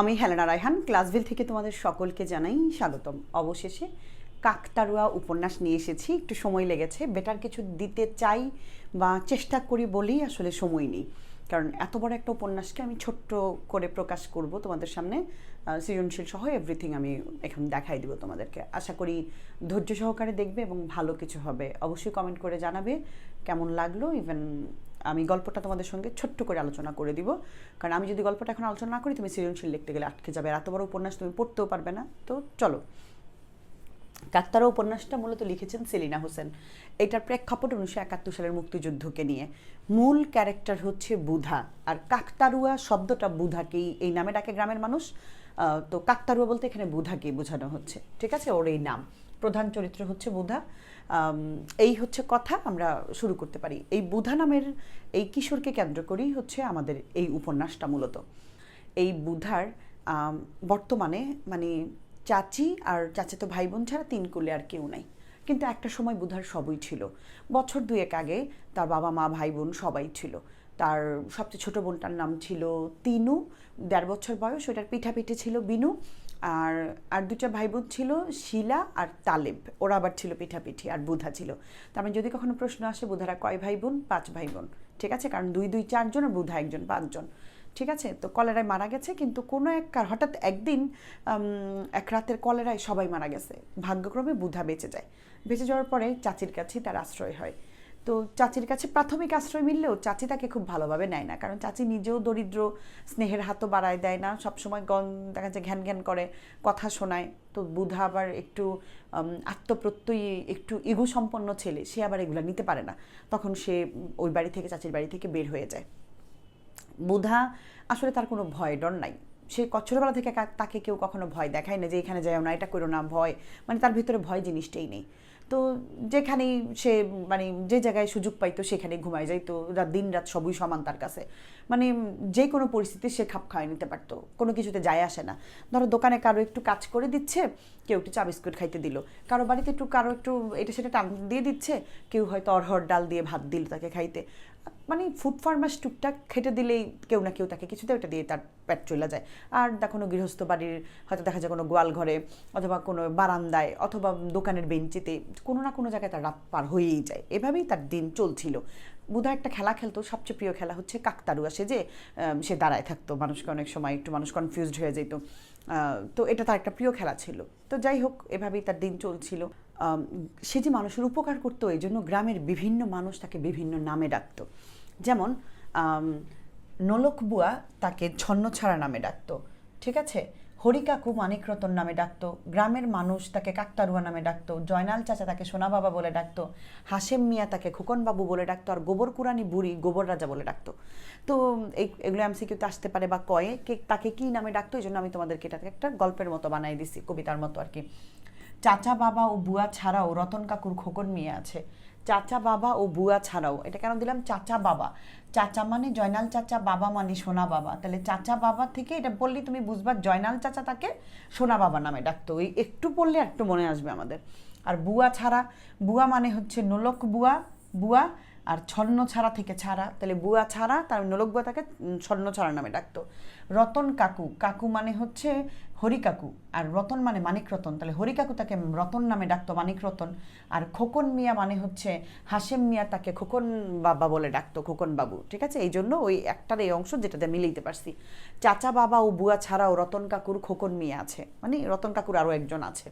আমি হেলেনা রায়হান, ক্লাসভিল থেকে তোমাদের সকলকে জানাই স্বাগতম। অবশেষে কাকতারুয়া উপন্যাস নিয়ে এসেছি, একটু সময় লেগেছে, বেটার কিছু দিতে চাই বা চেষ্টা করি বলেই আসলে সময় নেই। কারণ এত বড় একটা উপন্যাসকে আমি ছোট্ট করে প্রকাশ করব তোমাদের সামনে সৃজনশীল সহ এভরিথিং আমি এখন দেখাই দিব তোমাদেরকে। আশা করি ধৈর্য সহকারে দেখবে এবং ভালো কিছু হবে। অবশ্যই কমেন্ট করে জানাবে, কেমন লাগল ইভেন আমি গল্পটা তোমাদের সঙ্গে ছোট্ট করে আলোচনা করে দিব। কারণ আমি যদি গল্পটা এখন আলোচনা না করি, তুমি সৃজনশীল লিখতে গেলে আটকে যাবে। এত বড় উপন্যাস তুমি পড়তেও পারবে না। তো চলো। কাকতারা উপন্যাসটা মূলত লিখেছেন সেলিনা হোসেন। এটার প্রেক্ষাপট উনিশশো একাত্তর সালের মুক্তিযুদ্ধকে নিয়ে। মূল ক্যারেক্টার হচ্ছে বুধা। আর কাকতারুয়া শব্দটা বুধাকেই, এই নামে ডাকে গ্রামের মানুষ। তো কাকতারুয়া বলতে এখানে বুধাকেই বোঝানো হচ্ছে। ঠিক আছে? ওর এই নাম। প্রধান চরিত্র হচ্ছে বুধা। এই হচ্ছে কথা, আমরা শুরু করতে পারি। এই বুধা নামের এই কিশোরকে কেন্দ্র করেই হচ্ছে আমাদের এই উপন্যাসটা মূলত। এই বুধার বর্তমানে মানে চাচি আর চাচাতো ভাই বোন ছাড়া তিন কুলে আর কেউ নাই। কিন্তু একটা সময় বুধার সবই ছিল। বছর দুয়েক আগে তার বাবা, মা ভাই বোন সবাই ছিল। তার সবচেয়ে ছোট বোনটার নাম ছিল তিনু। দেড় বছর বয়স ওটার পিঠাপিঠি ছিল বিনু। আর আর দুটা ভাই বোন ছিল শিলা আর তালেব। ওরা আবার ছিল পিঠাপিঠি আর বুধা ছিল। তার মানে যদি কখনো প্রশ্ন আসে, বুধারা কয় ভাই বোন পাঁচ ভাই বোন ঠিক আছে? কারণ দুই দুই চারজন আর বুধা একজন পাঁচজন ঠিক আছে? তো কলেরায় মারা গেছে, কিন্তু কোনো এক কার- হঠাৎ একদিন এক রাতের কলেরায় সবাই মারা গেছে। ভাগ্যক্রমে বুধা বেঁচে যায়। বেঁচে যাওয়ার পরে চাচির কাছেই তার আশ্রয় হয়। তো চাচির কাছে প্রাথমিক আশ্রয় মিললেও চাচি তাকে খুব ভালোভাবে নেয় না। কারণ চাচি নিজেও দরিদ্র, স্নেহের হাতও বাড়ায় দেয় না, সবসময় গন, দেখা যায় ঘ্যান ঘ্যান করে, কথা শোনায়। তো বুধা আবার একটু আত্মপ্রত্যয়ী, একটু ইগো সম্পন্ন ছেলে, সে আবার এগুলো নিতে পারে না। তখন সে ওই বাড়ি থেকে, চাচির বাড়ি থেকে বের হয়ে যায়। বুধা আসলে তার কোনো ভয় ডর নাই। সে ক- ছোটবেলা থেকে তাকে কেউ কখনো ভয় দেখায় না যে এখানে যাও না, এটা করো না, ভয়। মানে তার ভিতরে ভয় জিনিসটাই নেই। তো যেখানেই সে মানে যে জায়গায় সুযোগ পাইতো সেখানে ঘুমায় যাইতো। রাত দিন রাত সবই সমান তার কাছে। মানে যে কোনো পরিস্থিতি সে খাপ খাওয়াই নিতে পারতো। কোনো কিছুতে যায় আসে না। ধরো দোকানে কারও একটু কাজ করে দিচ্ছে, কেউ একটু চা বিস্কুট খাইতে দিল। কারও বাড়িতে একটু, কারও একটু এটা সেটা টান দিয়ে দিচ্ছে, কেউ হয়তো অরহর ডাল দিয়ে ভাত দিল তাকে খাইতে। মানে ফুড ফার্মাস টুকটাক খেটে দিলেই কেউ না কেউ তাকে কিছুতে ওটা দিয়ে তার পেট চলে যায়। আর দা কোনো গৃহস্থ বাড়ির হয়তো দেখা যায় কোনো গোয়াল ঘরে অথবা কোনো বারান্দায় অথবা দোকানের বেঞ্চিতে কোনো না কোনো জায়গায় তার রাত পার হয়েই যায়। এভাবেই তার দিন চলছিল। বুধা একটা খেলা খেলতো। সবচেয়ে প্রিয় খেলা হচ্ছে কাকতারুয়া সে যে সে দাঁড়ায় থাকতো। মানুষকে অনেক সময় একটু মানুষ কনফিউজড হয়ে যেত। তো এটা তার একটা প্রিয় খেলা ছিল। তো যাই হোক, এভাবেই তার দিন চলছিল। সে যে মানুষের উপকার করতো এই জন্য গ্রামের বিভিন্ন মানুষ তাকে বিভিন্ন নামে ডাকতো। যেমন আম, নোলক বুয়া তাকে ছন্নছাড়া নামে ডাকতো ঠিক আছে? হরিকাকু মানিক রতন নামে ডাকতো গ্রামের মানুষ তাকে কাকতারুয়া নামে ডাকতো জয়নাল চাচা তাকে সোনা বাবা বলে ডাকতো হাসেম মিয়া তাকে খোকন বাবু বলে ডাকতো আর গোবর কুরানি বুড়ি গোবর রাজা বলে ডাকতো। তো এই এগুলো এমসিকিউতে আসতে পারে বা কয়ে কে তাকে কী নামে ডাকতো এই জন্য আমি তোমাদেরকে এটাকে একটা গল্পের মতো বানাই দিছি কবিতার মতো আর কি। চাচা বাবা ও বুয়া ছাড়াও রতন কাকুর খোকন মেয়ে আছে। চাচা বাবা ও বুয়া ছাড়াও, এটা কেন দিলাম? চাচা বাবা। চাচা মানে জয়নাল চাচা, বাবা মানে সোনা বাবা। তাহলে চাচা বাবা থেকে এটা বললেই তুমি বুঝবা জয়নাল চাচা তাকে সোনা বাবা নামে ডাকতো। ওই একটু পড়লে একটু মনে আসবে আমাদের। আর বুয়া ছাড়া, বুয়া মানে হচ্ছে নোলক বুয়া বুয়া আর ছন্ন ছাড়া থেকে ছাড়া। তাহলে বুয়া ছাড়া, তার নোলক বুয়া তাকে ছন্ন ছাড়া নামে ডাকতো। রতন কাকু কাকু মানে হচ্ছে হরি কাকু, আর রতন মানে মানিক রতন। তাহলে হরি কাকু তাকে রতন নামে ডাকতো, মানিক রতন। আর খোকন মিয়া মানে হচ্ছে হাসেম মিয়া তাকে খোকন বাবা বলে ডাকতো, খোকন বাবু, ঠিক আছে? এই জন্য ওই একটার এই অংশ যেটাতে মিলাইতে পারছি। চাচা বাবা ও বুয়া ছাড়াও রতন কাকুর খোকন মিয়া আছে মানে রতন কাকুর আরও একজন আছে।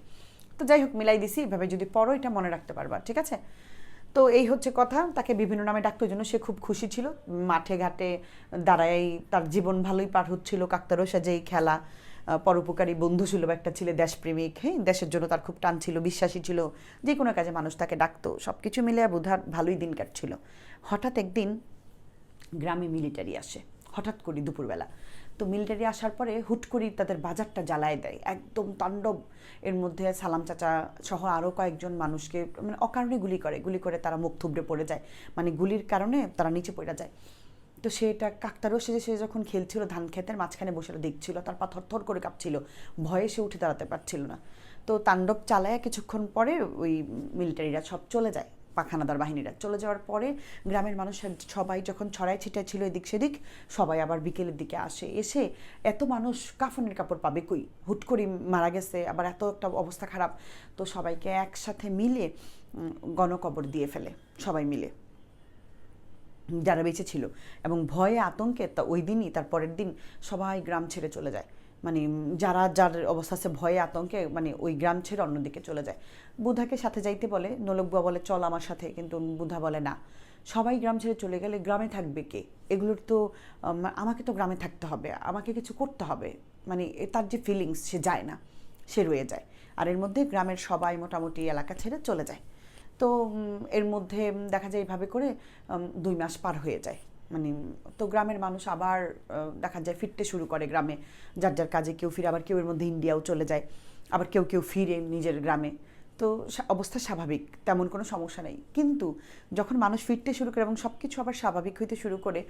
তো যাই হোক, মিলাই দিছি। এভাবে যদি পড়ো, এটা মনে রাখতে পারবা, ঠিক আছে? তো এই হচ্ছে কথা। তাকে বিভিন্ন নামে ডাকতো জন্য সে খুব খুশি ছিল। মাঠে ঘাটে দাঁড়াই তার জীবন ভালোই পার হচ্ছিল। কাকতারও সাজেই খেলা পরোপকারী বন্ধু ছিল বা একটা ছিল, দেশপ্রেমিক। হ্যাঁ দেশের জন্য তার খুব টান ছিল, বিশ্বাসী ছিল। যে কোনো কাজে মানুষ তাকে ডাকতো। সব কিছু মিলে বুধার ভালোই দিন কাটছিল। হঠাৎ একদিন গ্রামে মিলিটারি আসে। হঠাৎ করি দুপুরবেলা। তো মিলিটারি আসার পরে হুট করি তাদের বাজারটা জ্বালায় দেয়। একদম তাণ্ডব। এর মধ্যে সালাম চাচা সহ আরও কয়েকজন মানুষকে মানে অকারণে গুলি করে। গুলি করে তারা মুখ থুবড়ে পড়ে যায়। মানে গুলির কারণে তারা নিচে পড়ে যায়। তো সেটা কাকতারও সে যে সে যখন খেলছিল ধান ক্ষেতের মাঝখানে বসে দেখছিল, তার পা থরথর করে কাঁপছিল। ভয়ে সে উঠে দাঁড়াতে পারছিল না। তো তাণ্ডব চালায় কিছুক্ষণ পরে ওই মিলিটারিরা সব চলে যায়। পাখানাদার বাহিনীরা। চলে যাওয়ার পরে গ্রামের মানুষ সবাই যখন ছড়াই ছিটায় ছিল এদিক সেদিক, সবাই আবার বিকেলের দিকে আসে। এসে এত মানুষ কাফনের কাপড় পাবে কই? হুট করে মারা গেছে, আবার এত একটা অবস্থা খারাপ। তো সবাইকে একসাথে মিলে গণকবর দিয়ে ফেলে, সবাই মিলে। যারা বেঁচে ছিল। এবং ভয়ে আতঙ্কে তা ওই দিনই, তার পরের দিন সবাই গ্রাম ছেড়ে চলে যায়। মানে যারা, যার অবস্থা আছে ভয়ে আতঙ্কে মানে ওই গ্রাম ছেড়ে অন্যদিকে চলে যায়। বুধাকে সাথে যাইতে বলে নলকবুয়া বলে, চল আমার সাথে। কিন্তু বুধা বলে, না। সবাই গ্রাম ছেড়ে চলে গেলে গ্রামে থাকবে কে? এগুলোর তো আমাকে তো গ্রামে থাকতে হবে। আমাকে কিছু করতে হবে। মানে তার যে ফিলিংস সে যায় না। সে রয়ে যায়। আর এর মধ্যে গ্রামের সবাই মোটামুটি এলাকা ছেড়ে চলে যায়। তো এর মধ্যে দেখা যায় এইভাবে করে দুই মাস পার হয়ে যায়। মানে তো গ্রামের মানুষ আবার দেখা যায় ফিরতে শুরু করে গ্রামে। যার যার কাজে কেউ ফিরে, আবার কেউ এর মধ্যে ইন্ডিয়াও চলে যায়। আবার কেউ কেউ ফিরে নিজের গ্রামে। তো অবস্থা স্বাভাবিক, তেমন কোনো সমস্যা নেই। কিন্তু যখন মানুষ ফিরতে শুরু করে এবং সব কিছু আবার স্বাভাবিক হইতে শুরু করে,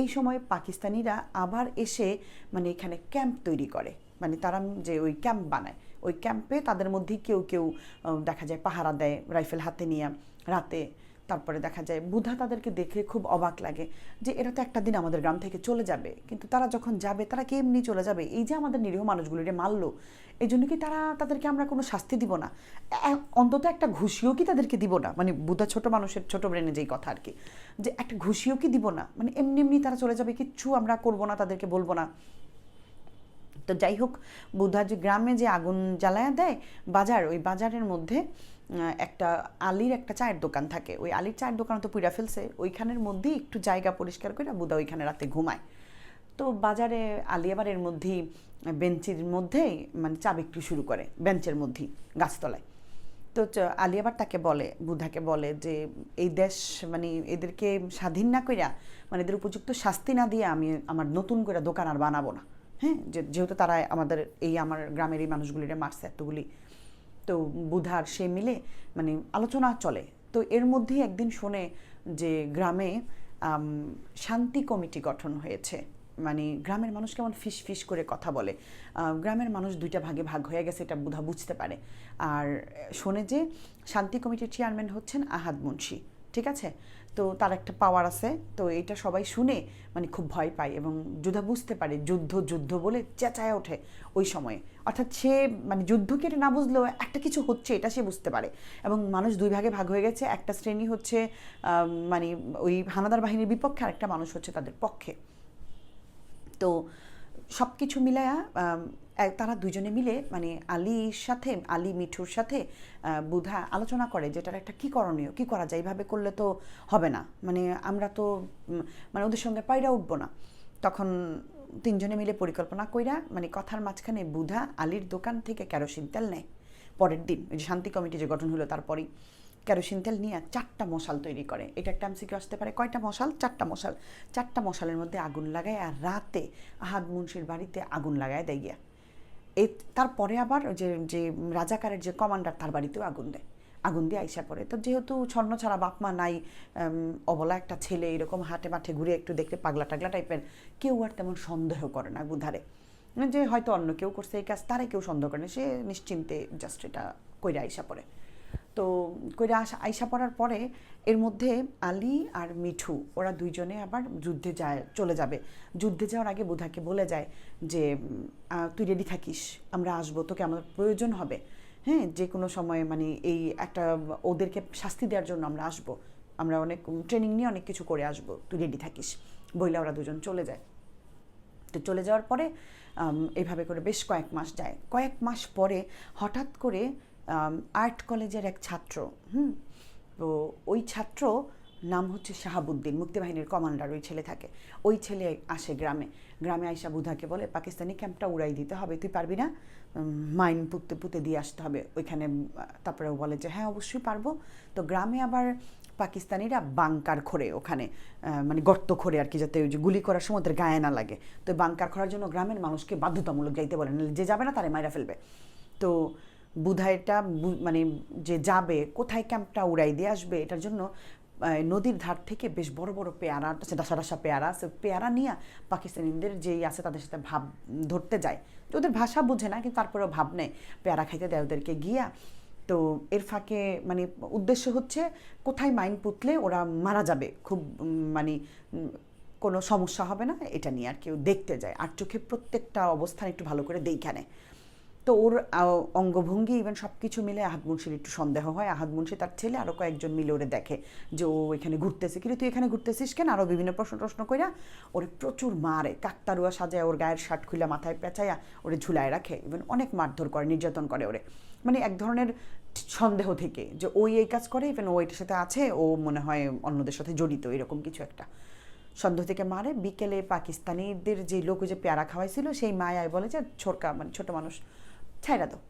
এই সময় পাকিস্তানিরা আবার এসে মানে এখানে ক্যাম্প তৈরি করে। মানে তারা যে ওই ক্যাম্প বানায়, ওই ক্যাম্পে তাদের মধ্যে কেউ কেউ দেখা যায় পাহারা দেয়, রাইফেল হাতে নিয়ে রাতে। তারপরে দেখা যায় বুধা তাদেরকে দেখে খুব অবাক লাগে যে এরা তো একটা দিন আমাদের গ্রাম থেকে চলে যাবে। কিন্তু তারা যখন যাবে, তারা কি এমনি চলে যাবে? এই যে আমাদের নিরীহ মানুষগুলো এটা মারলো। এই জন্য কি তারা তাদেরকে আমরা কোনো শাস্তি দিব না? অন্তত একটা ঘুষিও কি তাদেরকে দিব না? মানে বুধা ছোট মানুষের ছোট ব্রেনে যেই কথা আর কি। যে একটা ঘুষিও কি দিব না? মানে এমনি এমনি তারা চলে যাবে, কিচ্ছু আমরা করব না, তাদেরকে বলব না। তো যাই হোক বুধা যে গ্রামে যে আগুন জ্বালায়া দেয়, বাজার, ওই বাজারের মধ্যে একটা আলির একটা চায়ের দোকান থাকে। ওই আলির চায়ের দোকান তো পুইরা ফেলছে। ওইখানের মধ্যেই একটু জায়গা পরিষ্কার করে বুধা ওইখানে রাতে ঘুমায়। তো বাজারে আলি আবার এর মধ্যেই, বেঞ্চের মধ্যেই মানে চা বিক্রি শুরু করে, বেঞ্চের মধ্যেই, গাছতলায়। তো আলী আবার তাকে বলে, বুধাকে বলে যে, এই দেশ মানে এদেরকে স্বাধীন না কইরা মানে এদের উপযুক্ত শাস্তি না দিয়ে আমি আমার নতুন করে দোকান আর বানাবো না। হ্যাঁ যেহেতু তারা আমাদের, এই আমার গ্রামের এই মানুষগুলিরে মারছে এতগুলি। তো বুধার সে মিলে মানে আলোচনা চলে। তো এর মধ্যেই একদিন শোনে যে গ্রামে শান্তি কমিটি গঠন হয়েছে। মানে গ্রামের মানুষ কেমন ফিস ফিস করে কথা বলে। গ্রামের মানুষ দুইটা ভাগে ভাগ হয়ে গেছে, এটা বুধা বুঝতে পারে। আর শোনে যে, শান্তি কমিটির চেয়ারম্যান হচ্ছেন আহাদ মুন্সি। ঠিক আছে? তো তার একটা পাওয়ার আছে। তো এটা সবাই শুনে মানে খুব ভয় পায় এবং যোদ্ধা বুঝতে পারে, যুদ্ধ যুদ্ধ বলে চেঁচায় ওঠে ওই সময়ে। অর্থাৎ সে মানে যুদ্ধ কেটে না বুঝলেও একটা কিছু হচ্ছে এটা সে বুঝতে পারে। এবং মানুষ দুই ভাগে ভাগ হয়ে গেছে, একটা শ্রেণি হচ্ছে মানে ওই হানাদার বাহিনীর বিপক্ষে আর একটা মানুষ হচ্ছে তাদের পক্ষে। তো সব কিছু মিলায়া তারা দুজনে মিলে মানে আলীর সাথে, আলী মিঠুর সাথে বুধা আলোচনা করে যেটার একটা কি করণীয়, কি করা যায় এইভাবে করলে তো হবে না। মানে আমরা তো মানে ওদের সঙ্গে পায়রা উঠবো না। তখন তিনজনে মিলে পরিকল্পনা কইরা মানে কথার মাঝখানে বুধা আলীর দোকান থেকে কেরোসিন তেল নেয়। পরের দিন, ওই যে শান্তি কমিটি যে গঠন হলো তারপরেই কেরোসিন তেল নিয়ে চারটা মশাল তৈরি করে। এটা একটা এমসিকিউ আসতে পারে। কয়টা মশাল? চারটা মশাল। চারটা মশালের মধ্যে আগুন লাগায় আর রাতে আহাদ মুন্সির বাড়িতে আগুন লাগায় দেয় গিয়া। এই তারপরে আবার যে যে রাজাকারের যে কমান্ডার, তার বাড়িতেও আগুন দেয়। আগুন দিয়ে আইসা পড়ে। তো যেহেতু ছন্ন ছাড়া বাপমা নাই অবলা একটা ছেলে, এরকম হাটে মাঠে ঘুরে একটু দেখতে পাগলা টাগলা টাইপের, কেউ আর তেমন সন্দেহ করে না বুধারে যে হয়তো অন্য কেউ করছে এই কাজ, তারে কেউ সন্দেহ করে না। সে নিশ্চিন্তে জাস্ট এটা কইরা আইসা পড়ে। তো কইরা আসা, আইসা পড়ার পরে এর মধ্যে আলী আর মিঠু ওরা দুইজনে আবার যুদ্ধে যায় চলে যাবে। যুদ্ধে যাওয়ার আগে বুধাকে বলে যায় যে তুই রেডি থাকিস? আমরা আসব তোকে আমাদের প্রয়োজন হবে। হ্যাঁ যে কোনো সময় মানে এই একটা ওদেরকে শাস্তি দেওয়ার জন্য আমরা আসব। আমরা অনেক ট্রেনিং নিয়ে অনেক কিছু করে আসব। তুই রেডি থাকিস? বইলে ওরা দুজন চলে যায়। তো চলে যাওয়ার পরে আম, এইভাবে করে বেশ কয়েক মাস যায়। কয়েক মাস পরে হঠাৎ করে আর্ট কলেজের এক ছাত্র হুম তো ওই ছাত্র নাম হচ্ছে শাহাবুদ্দিন, মুক্তিবাহিনীর কমান্ডার, ওই ছেলে থাকে। ওই ছেলে আসে গ্রামে। গ্রামে আইসা বুধাকে বলে, পাকিস্তানি ক্যাম্পটা উড়াই দিতে হবে, তুই পারবি না? মাইন পুঁতে পুঁতে দিয়ে আসতে হবে। ওইখানে তারপরে ও বলে যে হ্যাঁ অবশ্যই পারব। তো গ্রামে আবার পাকিস্তানিরা বাংকার খোরে ওখানে মানে গর্ত খোরে আর কি, যাতে ওই যে গুলি করার সময় ওদের গায়ে না লাগে। তো বাংকার খোরার জন্য গ্রামের মানুষকে বাধ্যতামূলক যাইতে বলে যে যাবে না, তারে মাইরা ফেলবে। তো বুধাইটা বু- মানে যে যাবে, কোথায় ক্যাম্পটা উড়াই দিয়ে আসবে, এটার জন্য নদীর ধার থেকে বেশ বড় বড় পেয়ারা আছে ডাসা ডাসা পেয়ারা আছে পেয়ারা নিয়ে পাকিস্তানিদের যেই আছে তাদের সাথে ভাব ধরতে যায়। তো ওদের ভাষা বোঝে না, কিন্তু তারপরেও ভাব নেয়। পেয়ারা খাইতে দেয় ওদেরকে গিয়া। তো এর ফাঁকে মানে উদ্দেশ্য হচ্ছে, কোথায় মাইন পুতলে ওরা মারা যাবে। খুব মানে কোনো সমস্যা হবে না, এটা নিয়ে আর কেউ দেখতে যায়। আর চোখে প্রত্যেকটা অবস্থান একটু ভালো করে দেখে তো ওর অঙ্গভঙ্গি ইভেন সব কিছু মিলে আহাদ মুন্সির একটু সন্দেহ হয়। আহাদ মুন্সি তার ছেলে আরও কয়েকজন মিলে ওরে দেখে যে ও এখানে ঘুরতেছে। কিন্তু তুই এখানে ঘুরতেছিস কেন? আরও বিভিন্ন প্রশ্ন প্রশ্ন কইরা ওরে প্রচুর মারে। কাকতারুয়া সাজায় ওর গায়ের শার্ট খুলে মাথায় পেঁচাইয়া ওরে ঝুলায় রাখে। ইভেন অনেক মারধর করে, নির্যাতন করে ওরে। মানে এক ধরনের সন্দেহ থেকে যে ওই এই কাজ করে ইভেন ও এটার সাথে আছে, ও মনে হয় অন্যদের সাথে জড়িত, এরকম কিছু একটা। সন্দেহ থেকে মারে। বিকেলে পাকিস্তানিদের যে লোক যে পেয়ারা খাওয়াইছিল, সেই মায়ায় বলে যে ছোটকা মানে ছোট মানুষ। ছাইরা দাও।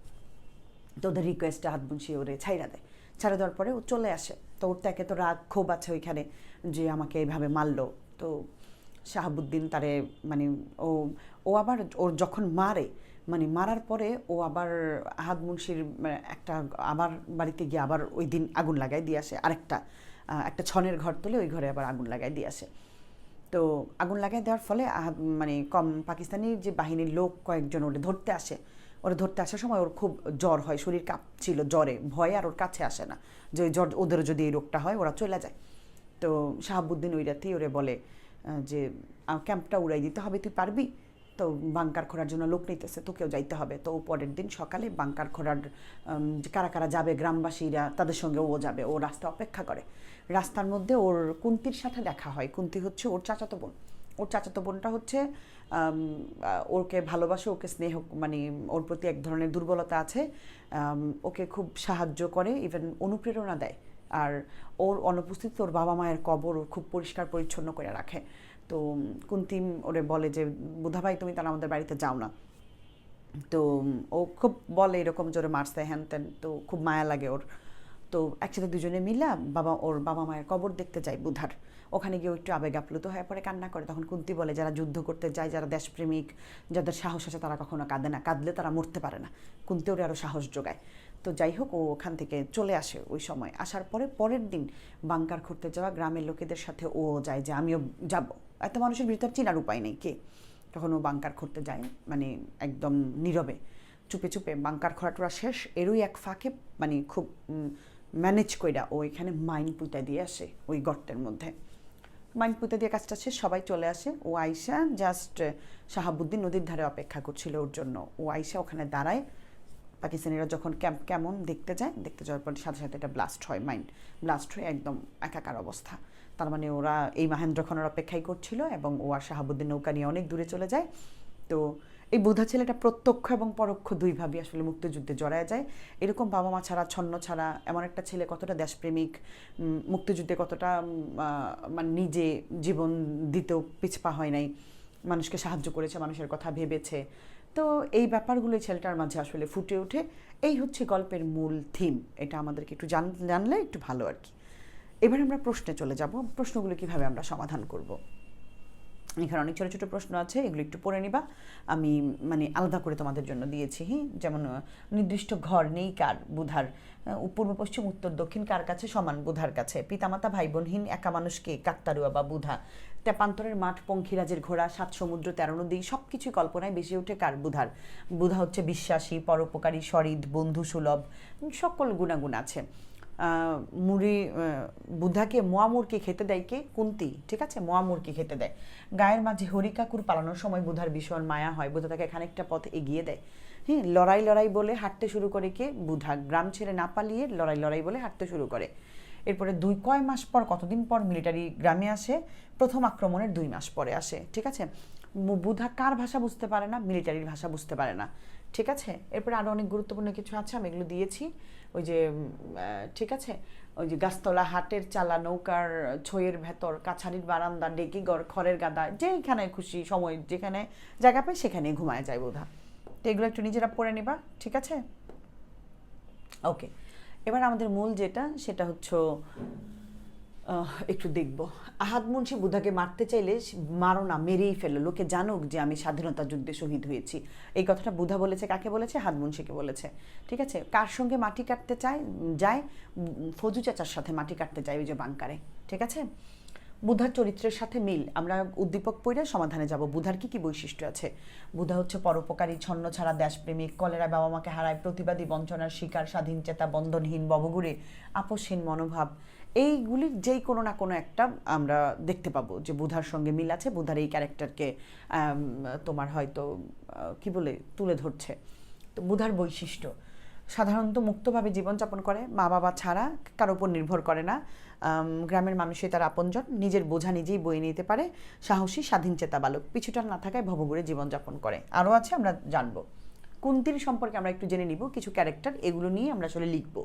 তো ওদের রিকোয়েস্টে হাত বুনসি ওরে ছাইরা দেয় ছাড়া দেওয়ার পরে ও চলে আসে। তো ওর তো একে তো রাগ ক্ষোভ আছে ওইখানে যে আমাকে এইভাবে মারলো। তো শাহাবুদ্দিন তারে মানে ও ও আবার ওর যখন মারে মানে মারার পরে ও আবার আহাদ মুন্সির মানে একটা আবার বাড়িতে গিয়ে আবার ওই দিন আগুন লাগাই দিয়ে আসে। আরেকটা একটা ছনের ঘর তুলে ওই ঘরে আবার আগুন লাগাই দিয়ে আসে। তো আগুন লাগাই দেওয়ার ফলে মানে কম পাকিস্তানি যে বাহিনীর লোক কয়েকজন ওরে ধরতে আসে। ওরা ধরতে আসার সময় ওর খুব জ্বর হয়, শরীর কাঁপছিল জ্বরে, ভয়ে আর ওর কাছে আসে না। যে জ্বর ওদেরও যদি এই রোগটা হয়, ওরা চলে যায়। তো শাহাবুদ্দিন ওই রাতেই ওরে বলে যে ক্যাম্পটা উড়াই দিতে হবে, তুই পারবি? তো বাংকার খোঁড়ার জন্য লোক নিতেছে, তোকেও যাইতে হবে। তো পরের দিন সকালে বাংকার খোঁড়ার যে কারা কারা যাবে, গ্রামবাসীরা, তাদের সঙ্গে ও যাবে, ও রাস্তা অপেক্ষা করে। রাস্তার মধ্যে ওর কুন্তির সাথে দেখা হয়। কুন্তি হচ্ছে ওর চাচাতো বোন। ওর চাচাতো বোনটা হচ্ছে ওকে ভালোবাসে, ওকে স্নেহ মানে ওর প্রতি এক ধরনের দুর্বলতা আছে ওকে খুব সাহায্য করে ইভেন অনুপ্রেরণা দেয়। আর ওর অনুপস্থিত ওর বাবা মায়ের কবর খুব পরিষ্কার পরিচ্ছন্ন করে রাখে। তো কুন্তিম ওরে বলে যে, বুধা ভাই, তুমি তাহলে আমাদের বাড়িতে যাও না। তো ও খুব বলে এরকম জোরে মারছে, হ্যান ত্যান। তো খুব মায়া লাগে ওর। তো একসাথে দুজনে মিলা বাবা, ওর বাবা মায়ের কবর দেখতে যায় বুধার। ওখানে গিয়ে একটু আবেগ আপ্লুত হয়ে পরে কান্না করে। তখন কুন্তি বলে, যারা যুদ্ধ করতে যায়, যারা দেশপ্রেমিক, যাদের সাহস আছে, তারা কখনো কাঁদে না। কাঁদলে তারা মরতে পারে না। কুন্তি ওরে আরও সাহস যোগায়। তো যাই হোক, ও ওখান থেকে চলে আসে ওই সময়। আসার পরে পরের দিন বাংকার করতে যাওয়া গ্রামের লোকেদের সাথে ও যায় যে, আমিও যাব। এত মানুষের ভিতর চিনার উপায় নেই। কে? তখন ও বাংকার করতে যায় মানে একদম নীরবে। চুপে চুপে বাংকার খোরাটোরা শেষ। এরই এক ফাঁকে মানে খুব ম্যানেজ কইরা ও এখানে মাইন পুঁতা দিয়ে আসে ওই গর্তের মধ্যে। মাইন পুঁতে দিয়ে কাজটা শেষ, সবাই চলে আসে। ও আইসা জাস্ট শাহাবুদ্দিন নদীর ধারে অপেক্ষা করছিল ওর জন্য। ও আইসা ওখানে দাঁড়ায়। পাকিস্তানিরা যখন ক্যাম্প, কেমন দেখতে যায়, দেখতে যাওয়ার পর সাথে সাথে এটা ব্লাস্ট হয় মাইন্ড ব্লাস্ট হয়ে একদম একাকার অবস্থা। তার মানে ওরা এই মাহেন্দ্রক্ষণের অপেক্ষাই করছিল এবং ও আর শাহাবুদ্দিন নৌকা নিয়ে অনেক দূরে চলে যায়। তো এই বোধা ছেলেটা প্রত্যক্ষ এবং পরোক্ষ দুইভাবেই আসলে মুক্তিযুদ্ধে জড়ায় যায়। এরকম বাবা মা ছাড়া, ছন্ন ছাড়া, এমন একটা ছেলে কতটা দেশপ্রেমিক মুক্তিযুদ্ধে কতটা মানে নিজে জীবন দিতেও পিছপা হয় নাই। মানুষকে সাহায্য করেছে, মানুষের কথা ভেবেছে। তো এই ব্যাপারগুলো ছেলেটার মাঝে আসলে ফুটে ওঠে। এই হচ্ছে গল্পের মূল থিম এটা আমাদেরকে একটু জান, জানলে একটু ভালো আর কি। এবার আমরা প্রশ্নে চলে যাব। প্রশ্নগুলো কীভাবে আমরা সমাধান করব? এখানে অনেক ছোটো ছোটো প্রশ্ন আছে, এগুলো একটু পড়ে নিবা। আমি মানে আলাদা করে তোমাদের জন্য দিয়েছি হ্যাঁ যেমন নির্দিষ্ট ঘর নেই কার বুধার পূর্ব, পশ্চিম, উত্তর, দক্ষিণ, কার কাছে সমান বুধার কাছে? পিতামাতা ভাই বোনহীন একা মানুষকে কাকতারুয়া বা বুধা। তেপান্তরের মাঠ, পঙ্খিরাজের ঘোড়া, সাত সমুদ্র, তেরো নদী সব কিছুই কল্পনায় বেশি ওঠে কার বুধার? বুধা হচ্ছে বিশ্বাসী, পরোপকারী, সরিদ, বন্ধু সুলভ, সকল গুণাগুণ আছে। মুড়ি বুধাকে মোয়া খেতে দেয় কে? কুন্তি, ঠিক আছে? মোয়া খেতে দেয়। গায়ের মাঝে হরিকাকুর পালানোর সময় বুধার ভীষণ মায়া হয়। বুধা তাকে খানিকটা পথ এগিয়ে দেয়। হ্যাঁ লড়াই লড়াই বলে হাঁটতে শুরু করে কে? বুধা। গ্রাম ছেড়ে না পালিয়ে লড়াই লড়াই বলে হাঁটতে শুরু করে। এরপরে দুই, কয় মাস পর, কতদিন পর মিলিটারি গ্রামে আসে? প্রথম আক্রমণের দুই মাস পরে আসে, ঠিক আছে? বুধা কার ভাষা বুঝতে পারে না? মিলিটারির ভাষা বুঝতে পারে না, ঠিক আছে? এরপরে আরও অনেক গুরুত্বপূর্ণ কিছু আছে, আমি এগুলো দিয়েছি। ওই যে ঠিক আছে? ওই যে গাছতলা হাটের চালা নৌকার ছইয়ের ভেতর, কাছারির বারান্দা ডেকিগড় খড়ের গাদা যেখানে খুশি সময় যেখানে জায়গা পায় সেখানে ঘুমায় যায় বোধা তো এগুলো একটু নিজেরা পড়ে নিবা, ঠিক আছে? ওকে, এবার আমাদের মূল যেটা, সেটা হচ্ছে একটু দেখব। আহাদ মুন্সি বুধাকে মারতে চাইলে মারো না, মেরেই ফেলো। লোকে জানুক যে আমি স্বাধীনতা যুদ্ধে শহীদ হয়েছি। এই কথাটা বুধা বলেছে, কাকে বলেছে? হাত মুন্সিকে বলেছে। ঠিক আছে? কার সঙ্গে মাটি কাটতে চায়? যায়? ফজু চাচার সাথে মাটি কাটতে যায় ওই যে বাংকারে। ঠিক আছে? বুধার চরিত্রের সাথে মিল। আমরা উদ্দীপক পড়ে সমাধানে যাব। বুধার কি কি বৈশিষ্ট্য আছে? বুধা হচ্ছে পরোপকারী, ছন্ন ছাড়া দেশপ্রেমিক, কলেরা বাবা মাকে হারায়, প্রতিবাদী, বঞ্চনার শিকার, স্বাধীন চেতা, বন্ধনহীন, ববগুড়ে আপসহীন মনোভাব। এইগুলির যেই কোনো না কোনো একটা আমরা দেখতে পাবো যে বুধার সঙ্গে মিল আছে, বুধার এই ক্যারেক্টারকে তোমার হয়তো কি বলে, তুলে ধরছে। তো বুধার বৈশিষ্ট্য, সাধারণত মুক্তভাবে জীবনযাপন করে, মা বাবা ছাড়া কারও উপর নির্ভর করে না। গ্রামের মানুষই তার আপনজন, নিজের বোঝা নিজেই বয়ে নিতে পারে, সাহসী, স্বাধীন চেতা বালক পিছুটার না থাকায় ভবঘুরে জীবনযাপন করে। আরও আছে আমরা জানব। কুন্তির সম্পর্কে আমরা একটু জেনে নিব, কিছু ক্যারেক্টার এগুলো নিয়ে আমরা আসলে লিখব।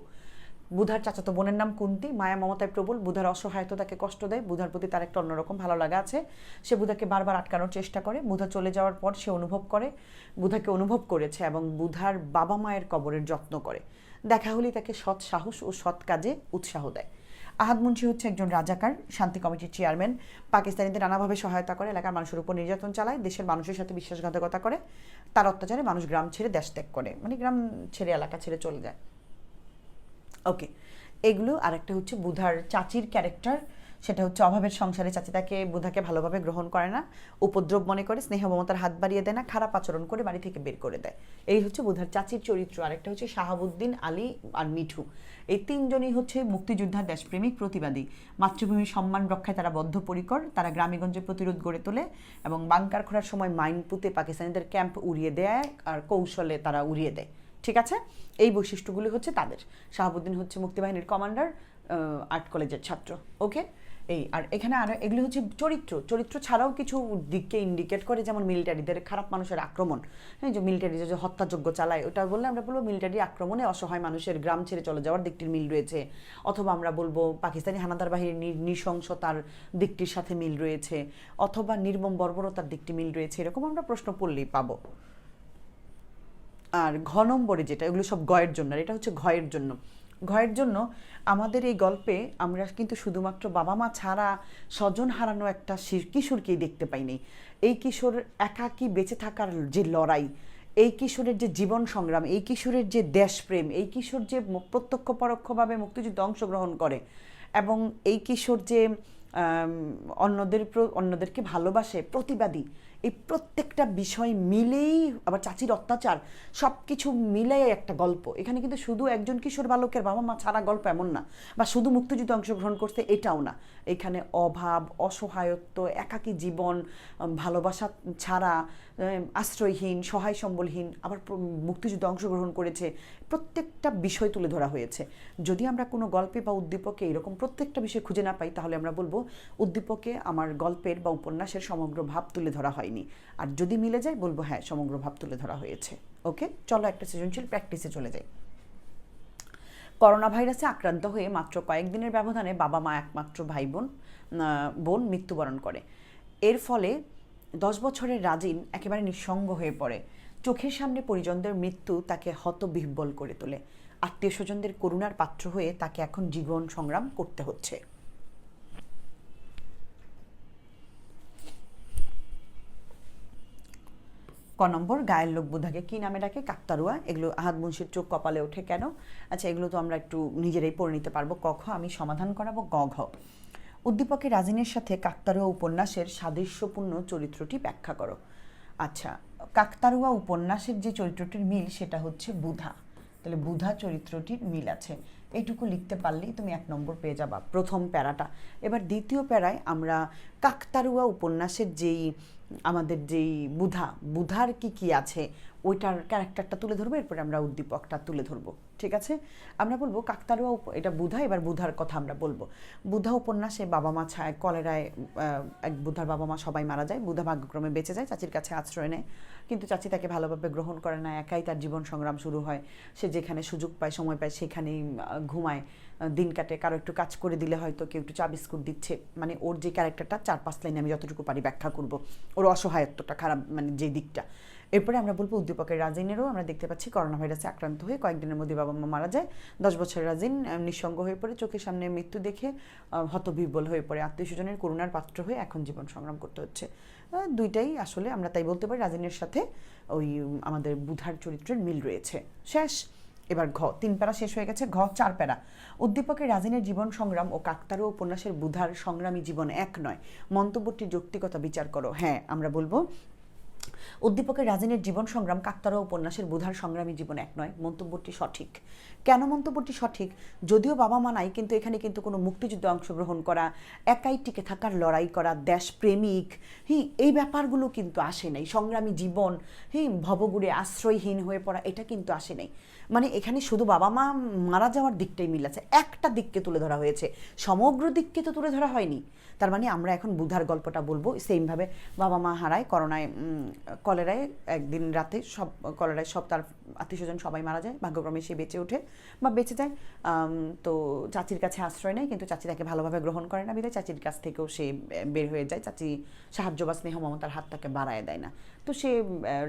বুধার চাচাতো বোনের নাম কুন্তি, মায়া মমতায় প্রবল, বুধার অসহায়তা তাকে কষ্ট দেয়, বুধার প্রতি তার একটা অন্যরকম ভালো লাগা আছে। সে বুধাকে বারবার আটকানোর চেষ্টা করে, বুধা চলে যাওয়ার পর সে অনুভব করে, বুধাকে অনুভব করেছে এবং বুধার বাবা মায়ের কবরের যত্ন করে। দেখা হলেই তাকে সৎ সাহস ও সৎ কাজে উৎসাহ দেয়। আহাদ মুন্সি হচ্ছে একজন রাজাকার, শান্তি কমিটির চেয়ারম্যান। পাকিস্তানিদের নানাভাবে সহায়তা করে, এলাকার মানুষের উপর নির্যাতন চালায়, দেশের মানুষের সাথে বিশ্বাসঘাতকতা করে। তার অত্যাচারে মানুষ গ্রাম ছেড়ে দেশ ত্যাগ করে মানে গ্রাম ছেড়ে এলাকা ছেড়ে চলে যায়। ওকে এগুলো আরেকটা হচ্ছে বুধার চাচির ক্যারেক্টার সেটা হচ্ছে অভাবের সংসারে চাচি তাকে বুধাকে ভালোভাবে গ্রহণ করে না, উপদ্রব মনে করে, স্নেহ মমতার হাত বাড়িয়ে দেয় না, খারাপ আচরণ করে বাড়ি থেকে বের করে দেয়। এই হচ্ছে বুধার চাচির চরিত্র। আরেকটা হচ্ছে শাহাবুদ্দিন, আলী আর মিঠু। এই তিনজনই হচ্ছে মুক্তিযোদ্ধার দেশপ্রেমিক প্রতিবাদী। মাতৃভূমির সম্মান রক্ষায় তারা বদ্ধপরিকর, তারা গ্রামেগঞ্জে প্রতিরোধ গড়ে তোলে এবং বাংকার খোঁড়ার সময় মাইন পুঁতে পাকিস্তানিদের ক্যাম্প উড়িয়ে দেয় আর কৌশলে তারা উড়িয়ে দেয়। ঠিক আছে? এই বৈশিষ্ট্যগুলি হচ্ছে তাদের। শাহাবুদ্দিন হচ্ছে মুক্তিবাহিনীর কমান্ডার আর্ট কলেজের ছাত্র ওকে এই, আর এখানে আর, এগুলি হচ্ছে চরিত্র। চরিত্র ছাড়াও কিছু দিককে ইন্ডিকেট করে, যেমন মিলিটারিদের খারাপ মানুষের আক্রমণ। হ্যাঁ যে মিলিটারি যে হত্যাযোগ্য চালায়, ওটা বললে আমরা বলব মিলিটারি আক্রমণে অসহায় মানুষের গ্রাম ছেড়ে চলে যাওয়ার দিকটির মিল রয়েছে। অথবা আমরা বলব পাকিস্তানি হানাদার বাহিনীর নৃশংসতার দিকটির সাথে মিল রয়েছে। অথবা নির্মম বর্বরতার দিকটি মিল রয়েছে। এরকম আমরা প্রশ্ন পড়লেই পাবো। আর ঘ নম্বরে যেটা, এগুলো সব গয়ের জন্য, আর এটা হচ্ছে ঘয়ের জন্য। ঘয়ের জন্য আমাদের এই গল্পে আমরা কিন্তু শুধুমাত্র বাবা মা ছাড়া স্বজন হারানো একটা শির- কিশোরকেই দেখতে পাইনি। এই কিশোর একাকী বেঁচে থাকার যে লড়াই, এই কিশোরের যে জীবন সংগ্রাম, এই কিশোরের যে দেশপ্রেম, এই কিশোর যে প্রত্যক্ষ পরোক্ষভাবে মুক্তিযুদ্ধে অংশগ্রহণ করে এবং এই কিশোর যে অন্যদের অন্যদেরকে ভালোবাসে, প্রতিবাদী এই প্রত্যেকটা বিষয় মিলেই আবার চাচির অত্যাচার সব কিছু মিলেই একটা গল্প। এখানে কিন্তু শুধু একজন কিশোর বালকের বাবা মা ছাড়া গল্প এমন না, বা শুধু মুক্তিযুদ্ধে অংশগ্রহণ করছে এটাও না। এখানে অভাব, অসহায়ত্ব, একাকী জীবন, ভালোবাসা ছাড়া আশ্রয়হীন সহায় সম্বলহীন আবার মুক্তিযুদ্ধে অংশগ্রহণ করেছে, প্রত্যেকটা বিষয় তুলে ধরা হয়েছে। যদি আমরা কোনো গল্পে বা উদ্দীপকে এরকম প্রত্যেকটা বিষয় খুঁজে না পাই, তাহলে আমরা বলব, উদ্দীপকে আমার গল্পের বা উপন্যাসের সমগ্র ভাব তুলে ধরা হয়নি। আর যদি মিলে যায়, বলব হ্যাঁ সমগ্র ভাব তুলে ধরা হয়েছে। ওকে? চলো একটা সৃজনশীল প্র্যাকটিসে চলে যাই। করোনা ভাইরাসে আক্রান্ত হয়ে মাত্র কয়েকদিনের ব্যবধানে বাবা মা একমাত্র ভাই বোন বোন মৃত্যুবরণ করে। এর ফলে দশ বছরের রাজিন একেবারে নিঃসঙ্গ হয়ে পড়ে। চোখের সামনে পরিজনদের মৃত্যু তাকে হতবিহ্বল করে তোলে। আত্মীয় স্বজনদের করুণার পাত্র হয়ে তাকে এখন জীবন সংগ্রাম করতে হচ্ছে। ক নম্বর, গায়ের লোক বুধাকে কি নামে ডাকে? কাকতারুয়া। এগুলো আহাদ মুন্সির চোখ কপালে ওঠে কেন? আচ্ছা এগুলো তো আমরা একটু নিজেরাই পড়ে নিতে পারব। ক, খ, আমি সমাধান করাবো। গ, ঘ। উদ্দীপকের রাজিনের সাথে কাকতারুয়া উপন্যাসের সাদৃশ্যপূর্ণ চরিত্রটি ব্যাখ্যা করো। আচ্ছা কাকতারুয়া উপন্যাসের যে চরিত্রটির মিল, সেটা হচ্ছে বুধা। তাহলে বুধা চরিত্রটির মিল আছে। এইটুকু লিখতে পারলেই তুমি এক নম্বর পেয়ে যাবা প্রথম প্যারাটা। এবার দ্বিতীয় প্যারায় আমরা কাকতারুয়া উপন্যাসের যেই, আমাদের যেই বুধা, বুধার কি কি আছে ওইটার ক্যারেক্টারটা তুলে ধরবো, এরপরে আমরা উদ্দীপকটা তুলে ধরবো। ঠিক আছে? আমরা বলব কাকতারুয়া এটা বুধা, এবার বুধার কথা আমরা বলব। বুধা উপন্যাসে বাবা মা ছায় কলেরায় এক বুধার বাবা মা সবাই মারা যায়। বুধা ভাগ্যক্রমে বেঁচে যায়, চাচির কাছে আশ্রয় নেয়। কিন্তু চাচি তাকে ভালোভাবে গ্রহণ করে না, একাই তার জীবন সংগ্রাম শুরু হয়। সে যেখানে সুযোগ পায়, সময় পায়, সেখানেই ঘুমায়। দিন কাটে, কারও একটু কাজ করে দিলে হয়তো কেউ একটু চা বিস্কুট দিচ্ছে। মানে ওর যে ক্যারেক্টারটা চার পাঁচ লাইনে আমি যতটুকু পারি ব্যাখ্যা করব। ওর অসহায়ত্বটা, খারাপ মানে যে দিকটা। এরপরে আমরা বলব উদ্দীপকের রাজিনেরও আমরা দেখতে পাচ্ছি করোনা ভাইরাসে আক্রান্ত হয়ে কয়েকদিনের মধ্যে বাবা মা মারা যায়। দশ বছর রাজিন নিঃসঙ্গ হয়ে পড়ে, চোখের সামনে মৃত্যু দেখে হতবিহ্বল হয়ে পড়ে। আত্মীয় স্বজনের করুণার পাত্র হয়ে এখন জীবন সংগ্রাম করতে হচ্ছে। দুইটাই আসলে আমরা তাই বলতে পারি রাজিনের সাথে ওই আমাদের বুধার চরিত্রের মিল রয়েছে। শেষ, এবার ঘ। তিন প্যারা শেষ হয়ে গেছে, ঘ। চার প্যারা। উদ্দীপকের রাজিনের জীবন সংগ্রাম ও কাকতারু উপন্যাসের বুধার সংগ্রামী জীবন এক নয়। মন্তব্যটির যৌক্তিকতা বিচার করো। হ্যাঁ আমরা বলব উদ্দীপকের রাজিনের জীবন সংগ্রাম কাকতারা উপন্যাসের বুধার সংগ্রামী জীবন এক নয়, মন্তব্যটি সঠিক। কেন মন্তব্যটি সঠিক? যদিও বাবা মা নাই, কিন্তু এখানে কিন্তু কোনো মুক্তিযুদ্ধে অংশগ্রহণ করা, একাই টিকে থাকার লড়াই করা, দেশপ্রেমিক হ্যাঁ এই ব্যাপারগুলো কিন্তু আসে নাই। সংগ্রামী জীবন হ্যাঁ ভবগুড়ে আশ্রয়হীন হয়ে পড়া, এটা কিন্তু আসে নাই। মানে এখানে শুধু বাবা মা মারা যাওয়ার দিকটাই মিল আছে। একটা দিককে তুলে ধরা হয়েছে। সমগ্র দিককে তো তুলে ধরা হয়নি। তার মানে আমরা এখন বুধার গল্পটা বলব সেমভাবে বাবা মা হারায়, করোনায় কলেরায়, একদিন রাতে সব, কলেরায় সব তার আত্মীয় স্বজন সবাই মারা যায়, ভাগ্যক্রমে সে বেঁচে ওঠে বা বেঁচে যায়। তো চাচির কাছে আশ্রয় নেয়, কিন্তু চাচি তাকে ভালোভাবে গ্রহণ করে না বিধায় চাচির কাছ থেকেও সে বের হয়ে যায়। চাচি সাহায্য বা স্নেহ মমতার হাত তাকে বাড়ায় দেয় না। তো সে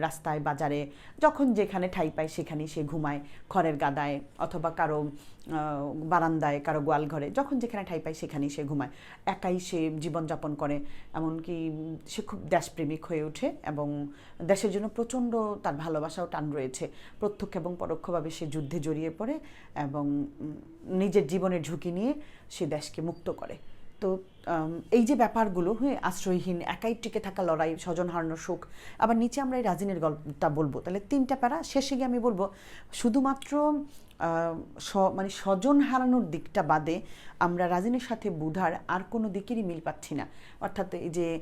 রাস্তায়, বাজারে, যখন যেখানে ঠাই পায় সেখানেই সে ঘুমায়। খড়ের গাদায় অথবা কারও বারান্দায়, কারও গোয়াল ঘরে, যখন যেখানে ঠাই পায় সেখানেই সে ঘুমায়। একাই সে জীবনযাপন করে। এমনকি সে খুব দেশপ্রেমিক হয়ে ওঠে এবং দেশের জন্য প্রচণ্ড তার ভালোবাসাও টান রয়েছে। প্রত্যক্ষ এবং পরোক্ষভাবে সে যুদ্ধে জড়িয়ে পড়ে এবং নিজের জীবনের ঝুঁকি নিয়ে সে দেশকে মুক্ত করে। তো এই যে ব্যাপারগুলো হ্যাঁ আশ্রয়হীন, একাই টিকে থাকা লড়াই, স্বজন হারানোর শোক, আবার নিচে আমরা এই রাজিনের গল্পটা বলব। তাহলে তিনটা প্যারা শেষে গিয়ে আমি বলব, শুধুমাত্র মানে স্বজন হারানোর দিকটা বাদে আমরা রাজিনের সাথে বুধার আর কোনো দিকেরই মিল পাচ্ছি না। অর্থাৎ এই যে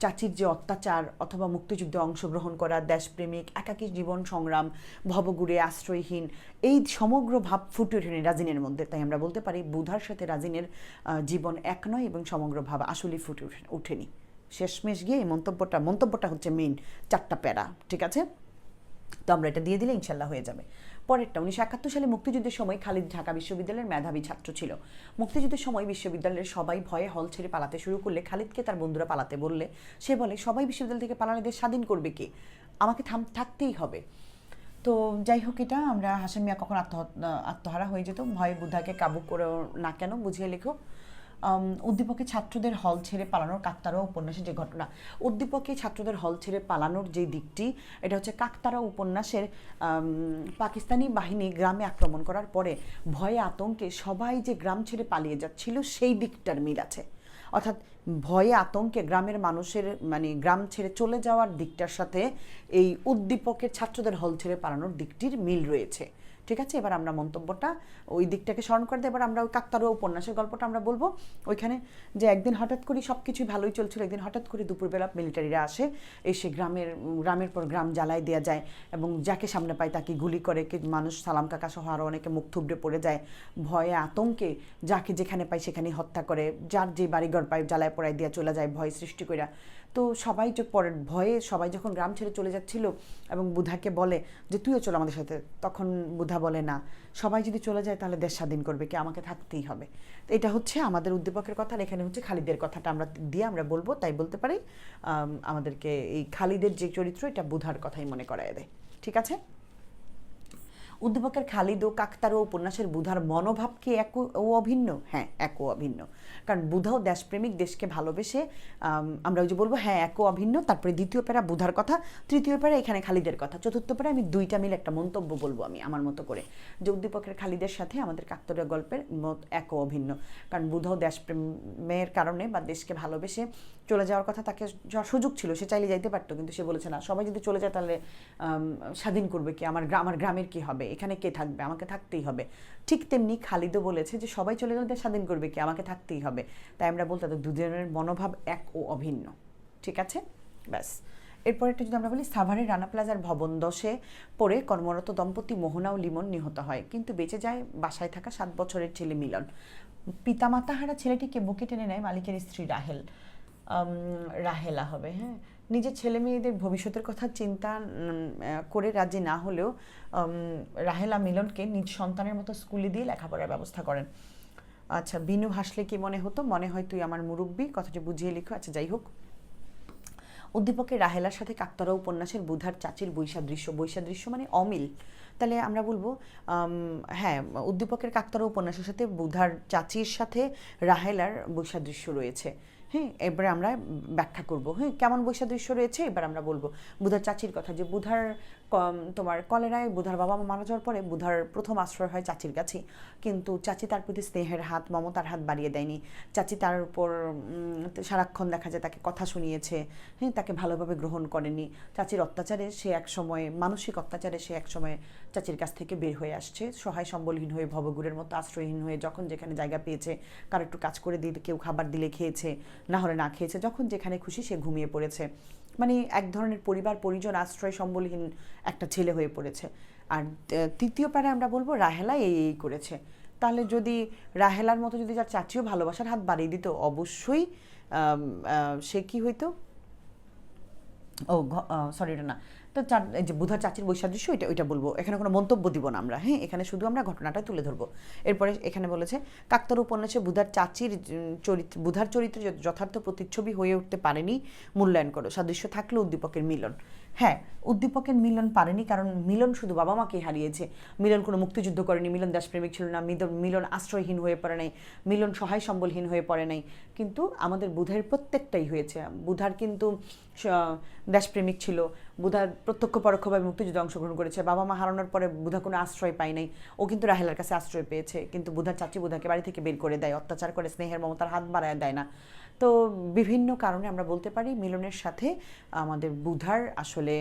চাচির যে অত্যাচার অথবা মুক্তিযুদ্ধে অংশগ্রহণ করা, দেশপ্রেমিক, একাকী জীবন সংগ্রাম ভবগুড়ে আশ্রয়হীন, এই সমগ্র ভাব ফুটে ওঠেনি রাজিনের মধ্যে। তাই আমরা বলতে পারি বুধার সাথে রাজিনের জীবন এক নয় এবং সমগ্র ভাব আসলেই ফুটে ওঠে- ওঠেনি। শেষমেশ গিয়ে এই মন্তব্যটা মন্তব্যটা হচ্ছে মেইন চারটা প্যারা, ঠিক আছে? তো আমরা এটা দিয়ে দিলে ইনশাল্লাহ হয়ে যাবে। পরেরটা, উনিশশো একাত্তর সালে মুক্তিযুদ্ধের সময় খালিদ ঢাকা বিশ্ববিদ্যালয়ের মেধাবী ছাত্র ছিল। মুক্তিযুদ্ধের সময় বিশ্ববিদ্যালয়ের সবাই ভয়ে হল ছেড়ে পালাতে শুরু করলে খালিদকে তার বন্ধুরা পালাতে বললে। সে বলে, সবাই বিশ্ববিদ্যালয় থেকে পালালে দেশ স্বাধীন করবে কে? আমাকে থাম, থাকতেই হবে। তো যাই হোক এটা, আমরা হাসান মিয়া কখন আত্মহত্যা আত্মহারা হয়ে যেত, ভয়ে বুদ্ধাকে কাবু করো না কেন বুঝিয়ে লেখো। উদ্দীপকে ছাত্রদের হল ছেড়ে পালানোর কাকতারা উপন্যাসের যে ঘটনা, উদ্দীপকে ছাত্রদের হল ছেড়ে পালানোর যে দিকটি, এটা হচ্ছে কাকতারা উপন্যাসের পাকিস্তানি বাহিনী গ্রামে আক্রমণ করার পরে ভয়ে আতঙ্কে সবাই যে গ্রাম ছেড়ে পালিয়ে যাচ্ছিল, সেই দিকটার মিল আছে। অর্থাৎ ভয়ে আতঙ্কে গ্রামের মানুষের মানে গ্রাম ছেড়ে চলে যাওয়ার দিকটার সাথে এই উদ্দীপকের ছাত্রদের হল ছেড়ে পালানোর দিকটির মিল রয়েছে। ঠিক আছে? এবার আমরা মন্তব্যটা ওই দিকটাকে স্মরণ করে এবার আমরা ওই কাকতারুয়া উপন্যাসের গল্পটা আমরা বলব। ওইখানে যে একদিন হঠাৎ করে সব কিছুই ভালোই চলছিল, একদিন হঠাৎ করে দুপুরবেলা মিলিটারিরা আসে, এসে গ্রামের গ্রামের পর গ্রাম জ্বালায় দেওয়া যায় এবং যাকে সামনে পায় তাকে গুলি করে, কি মানুষ সালাম কাকা সহ আরও অনেকে মুখ থুবড়ে পড়ে যায়। ভয়ে আতঙ্কে যাকে যেখানে পায় সেখানেই হত্যা করে, যার যে বাড়িঘর পায় জ্বালায় পড়ায় দিয়ে চলে যায়, ভয় সৃষ্টি করে তো সবাই যে পরে ভয়ে সবাই যখন গ্রাম ছেড়ে চলে যাচ্ছিল এবং বুধাকে বলে যে, তুইও চলো আমাদের সাথে। তখন বুধা বলে, না, সবাই যদি চলে যায় তাহলে দেশ স্বাধীন করবে, কি আমাকে থাকতেই হবে। তো এটা হচ্ছে আমাদের উদ্দীপকের কথা আর এখানে হচ্ছে খালিদের কথাটা আমরা দিয়ে আমরা বলব, তাই বলতে পারি। আমাদেরকে এই খালিদের যে চরিত্র, এটা বুধার কথাই মনে করায় দেয়। ঠিক আছে? উদ্দীপকের খালিদ ও কাকতারও উপন্যাসের বুধার মনোভাব কি এক ও অভিন্ন? হ্যাঁ এক ও অভিন্ন। কারণ বুধাও দেশপ্রেমিক, দেশকে ভালোবেসে আমরা ওই যে বলব হ্যাঁ এক ও অভিন্ন, তারপরে দ্বিতীয় প্যারা বুধার কথা, তৃতীয় প্যারা এখানে খালিদের কথা, চতুর্থ প্যারা আমি দুইটা মিলে একটা মন্তব্য বলব আমি, আমার মতো করে। যে উদ্দীপকের খালিদের সাথে আমাদের কাকতারীয় গল্পের মত এক ও অভিন্ন। কারণ বুধাও দেশপ্রেমের কারণে বা দেশকে ভালোবেসে চলে যাওয়ার কথা তাকে সুযোগ ছিল, সে চাইলে যাইতে পারতো, কিন্তু সে বলেছে না। সবাই যদি চলে যায় তাহলে স্বাধীন করবে কি? আমার আমার গ্রামের কি হবে? এখানে কে থাকবে? আমাকে থাকতেই হবে। ঠিক তেমনি খালিদও বলেছে যে, সবাই চলে গেলে স্বাধীন করবে কি? আমাকে থাকতেই হবে। তাই আমরা বলতে হবে দুজনের মনোভাব এক ও অভিন্ন। ঠিক আছে? ব্যাস। এরপর একটা যদি আমরা বলি সাভারের রানা প্লাজার ভবন দশে পড়ে কর্মরত দম্পতি মোহনা ও লিমন নিহত হয়। কিন্তু বেঁচে যায় বাসায় থাকা সাত বছরের ছেলে মিলন। পিতামাতাহারা ছেলেটিকে বুকে টেনে নেয় মালিকের স্ত্রী রাহেল। রাহেলা হবে হ্যাঁ? নিজের ছেলে মেয়েদের ভবিষ্যতের কথা চিন্তা করে রাজি না হলেও রাহেলা মিলনকে নিজ সন্তানের মতো স্কুলে দিয়ে লেখাপড়ার ব্যবস্থা করেন। আচ্ছা বিনু হাসলে কি মনে হতো? মনে হয় তুই আমার মুরব্বী, কথাটি বুঝিয়ে লিখো। আচ্ছা যাই হোক। উদ্দীপকের রাহেলার সাথে কাকতারা উপন্যাসের বুধার চাচির বৈসাদৃশ্য বৈসাদৃশ্য মানে অমিল। তাহলে আমরা বলব হ্যাঁ উদ্দীপকের কাকতারা উপন্যাসের সাথে বুধার চাচির সাথে রাহেলার বৈসাদৃশ্য রয়েছে। হ্যাঁ এবারে আমরা ব্যাখ্যা করব। হ্যাঁ কেমন বৈসাদৃশ্য রয়েছে? এবার আমরা বলব, বুধার চাচির কথা যে বুধার তোমার কলেরায় বুধার বাবা মা মারা যাওয়ার পরে বুধার প্রথম আশ্রয় হয় চাচির কাছে। কিন্তু চাচি তার প্রতি স্নেহের হাত, মমতার হাত বাড়িয়ে দেয়নি। চাচি তার উপর সারাক্ষণ দেখা যায় তাকে কথা শুনিয়েছে। হ্যাঁ তাকে ভালোভাবে গ্রহণ করেনি। চাচির অত্যাচারে সে এক সময় মানসিক অত্যাচারে সে এক সময় চাচির কাছ থেকে বের হয়ে আসছে। সহায় সম্বলহীন হয়ে ভবগুরের মতো আশ্রয়হীন হয়ে যখন যেখানে জায়গা পেয়েছে, কার একটু কাজ করে দিলে কেউ খাবার দিলে খেয়েছে। না হলে না খেয়েছে। যখন যেখানে খুশি সে ঘুমিয়ে পড়েছে। মানে এক ধরনের পরিবার, পরিজন, আশ্রয় সম্বলহীন একটা ছেলে হয়ে পড়েছে। আর তৃতীয় প্যারে আমরা বলব রাহেলা এই এই করেছে। তাহলে যদি রাহেলার মতো যদি যার চাচিও ভালোবাসার হাত বাড়িয়ে দিত, অবশ্যই সে কি হইতো? ও সরি না। তো এই যে বুধার চাচির বৈসাদৃশ্য, এটা, ওইটা বলব। এখানে কোনো মন্তব্য দিব না আমরা হ্যাঁ? এখানে শুধু আমরা ঘটনাটা তুলে ধরবো। এরপরে এখানে বলেছে, কাকতার উপন্যাসে বুধার চাচির চরিত্র, বুধার চরিত্র যথার্থ প্রতিচ্ছবি হয়ে উঠতে পারেনি, মূল্যায়ন করো। সাদৃশ্য থাকলে উদ্দীপকের মিলন। হ্যাঁ উদ্দীপকের মিলন পারেনি, কারণ মিলন শুধু বাবা মাকে হারিয়েছে। মিলন কোনো মুক্তিযুদ্ধ করেনি, মিলন দেশপ্রেমিক ছিল না মিলন আশ্রয়হীন হয়ে পড়ে নাই, মিলন সহায় সম্বলহীন হয়ে পড়ে নাই। কিন্তু আমাদের বুধের প্রত্যেকটাই হয়েছে। বুধার কিন্তু দেশপ্রেমিক ছিল বুধা প্রত্যক্ষ পরোক্ষভাবে মুক্তিযুদ্ধে অংশগ্রহণ করেছে। বাবা মা হারানোর পরে বুধা কোনো আশ্রয় পায় নাই। ও কিন্তু রাহেলার কাছে আশ্রয় পেয়েছে। কিন্তু বুধার চাচি বুধাকে বাড়ি থেকে বের করে দেয়। অত্যাচার করে স্নেহের মমতার হাত বাড়ায় দেয় না। তো বিভিন্ন কারণে আমরা বলতে পারি মিলনের সাথে আমাদের বুধার আসলে